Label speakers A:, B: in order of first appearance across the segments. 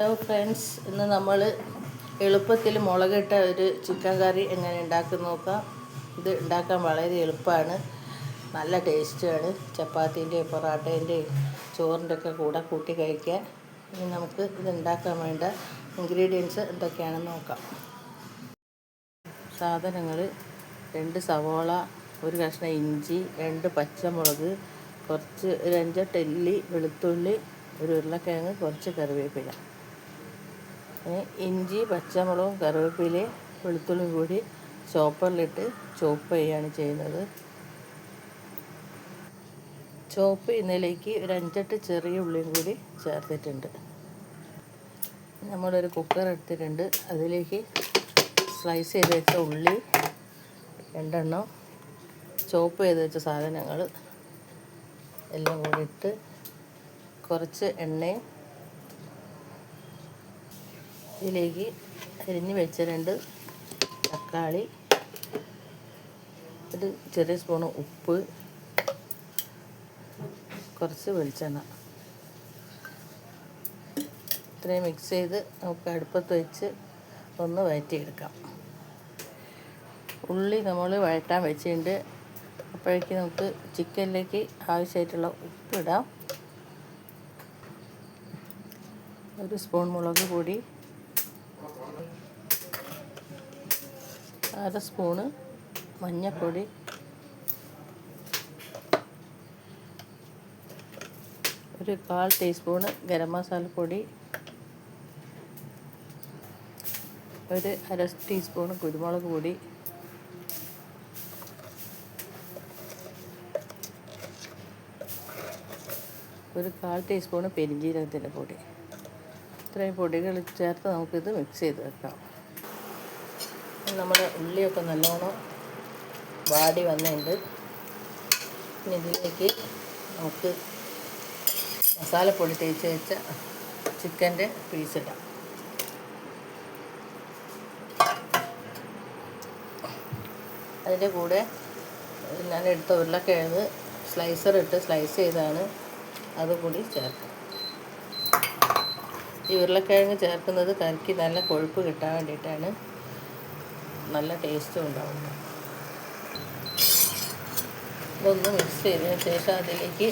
A: Hello friends ഇന്ന് നമ്മൾ എളുപ്പത്തിൽ മുളകിട്ട ഒരു ചിക്കൻ കറി എങ്ങനെ ഉണ്ടാക്കി നോക്കാം. ഇത് ഉണ്ടാക്കാൻ വളരെ എളുപ്പമാണ്. നല്ല ടേസ്റ്റാണ് ചപ്പാത്തിന്റെയും പൊറാട്ടേന്റെയും ചോറിന്റെ ഒക്കെ കൂടെ കൂട്ടി കഴിക്കാൻ. ഇനി നമുക്ക് ഇത് ഉണ്ടാക്കാൻ വേണ്ട ഇൻഗ്രീഡിയൻസ് എന്തൊക്കെയാണെന്ന് നോക്കാം. സാധനങ്ങൾ രണ്ട് സവോള ഒരു കഷ്ണം ഇഞ്ചി രണ്ട് പച്ചമുളക് കുറച്ച് ഒരു അഞ്ചെട്ടല്ലി വെളുത്തുള്ളി ഒരു ഉരുളക്കിഴങ്ങ് കുറച്ച് കറിവേപ്പില. ഇഞ്ചി പച്ചമുളകും കറിവേപ്പിലയും വെളുത്തുള്ളിയും കൂടി ചോപ്പറിലിട്ട് ചോപ്പ് ചെയ്യുകയാണ് ചെയ്യുന്നത്. ചോപ്പ് ചെയ്യുന്നതിലേക്ക് ഒരു അഞ്ചെട്ട് ചെറിയ ഉള്ളിയും കൂടി ചേർത്തിട്ടുണ്ട്. നമ്മളൊരു കുക്കർ എടുത്തിട്ടുണ്ട്. അതിലേക്ക് സ്ലൈസ് ചെയ്ത് വെച്ച ഉള്ളി രണ്ടെണ്ണം ചോപ്പ് ചെയ്ത് വെച്ച സാധനങ്ങൾ എല്ലാം കൂടി ഇട്ട് കുറച്ച് എണ്ണയും ഇതിലേക്ക് അരിഞ്ഞ് വെച്ച രണ്ട് തക്കാളി ഒരു ചെറിയ സ്പൂണ് ഉപ്പ് കുറച്ച് വെളിച്ചെണ്ണ. ഇത്രയും മിക്സ് ചെയ്ത് നമുക്ക് അടുപ്പത്ത് വെച്ച് ഒന്ന് വഴറ്റിയെടുക്കാം. ഉള്ളി നമ്മൾ വഴറ്റാൻ വെച്ചിട്ടുണ്ട്. അപ്പോഴേക്ക് നമുക്ക് ചിക്കനിലേക്ക് ആവശ്യമായിട്ടുള്ള ഉപ്പിടാം. ഒരു സ്പൂൺ മുളക് പൊടി അര സ്പൂണ് മഞ്ഞൾപ്പൊടി ഒരു കാൽ ടീസ്പൂണ് ഗരം മസാലപ്പൊടി ഒരു അര ടീസ്പൂണ് കുരുമുളക് പൊടി. ഒരു കാൽ ടീസ്പൂണ് പെരിഞ്ജീരകത്തിന്റെ പൊടി. ഇത്രയും പൊടികൾ ചേർത്ത് നമുക്കിത് മിക്സ് ചെയ്ത് വെക്കാം. നമ്മുടെ ഉള്ളിയൊക്കെ നല്ലോണം വാടി വന്നിട്ടുണ്ട്. ഇനി ഇതിലേക്ക് നമുക്ക് മസാലപ്പൊടി തേച്ച് വെച്ച ചിക്കന്റെ പീസിടാം അതിന്റെ കൂടെ ഞാൻ എടുത്ത ഉരുളക്കിഴങ്ങ് സ്ലൈസർ ഇട്ട് സ്ലൈസ് ചെയ്താണ് അതുകൂടി ചേർക്കാം ഈ ഉരുളക്കിഴങ്ങ് ചേർക്കുന്നത് കറിക്ക് നല്ല കൊഴുപ്പ് കിട്ടാൻ വേണ്ടിയിട്ടാണ്. നല്ല ടേസ്റ്റും ഉണ്ടാവും ഇതൊന്ന് മിക്സ് ചെയ്തതിന് ശേഷം അതിലേക്ക്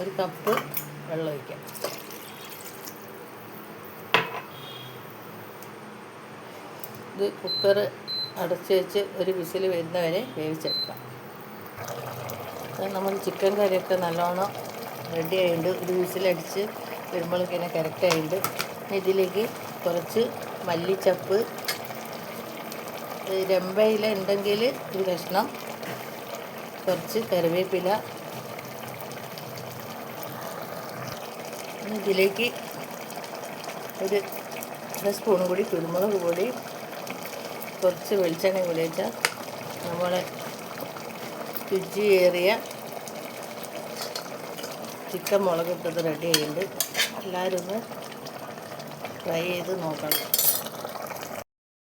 A: ഒരു കപ്പ് വെള്ളം ഒഴിക്കാം. ഇത് കുക്കർ അടച്ച് വെച്ച് ഒരു വിസിൽ വരുന്നവരെ വേവിച്ചെടുക്കാം. നമ്മൾ ചിക്കൻ കറിയൊക്കെ നല്ലോണം റെഡി ആയിട്ടുണ്ട്. ഒരു വിസിലടിച്ച് വരുമ്പോഴേക്കിനെ കറക്റ്റ് ആയിട്ടുണ്ട്. ഇതിലേക്ക് കുറച്ച് മല്ലിച്ചപ്പ് രമ്പയില ഉണ്ടെങ്കിൽ ഒരു കഷ്ണം കുറച്ച് കറിവേപ്പില. ഇതിലേക്ക് ഒരു അര സ്പൂണും കൂടി കുരുമുളക് പൊടി കുറച്ച് വെളിച്ചെണ്ണ കൂടി വെച്ചാൽ നമ്മളെ രുചിയേറിയ ചിക്കൻ മുളകിട്ടത് റെഡി ആയിട്ടുണ്ട്. എല്ലാവരും ഒന്ന് ട്രൈ ചെയ്ത് നോക്കണം.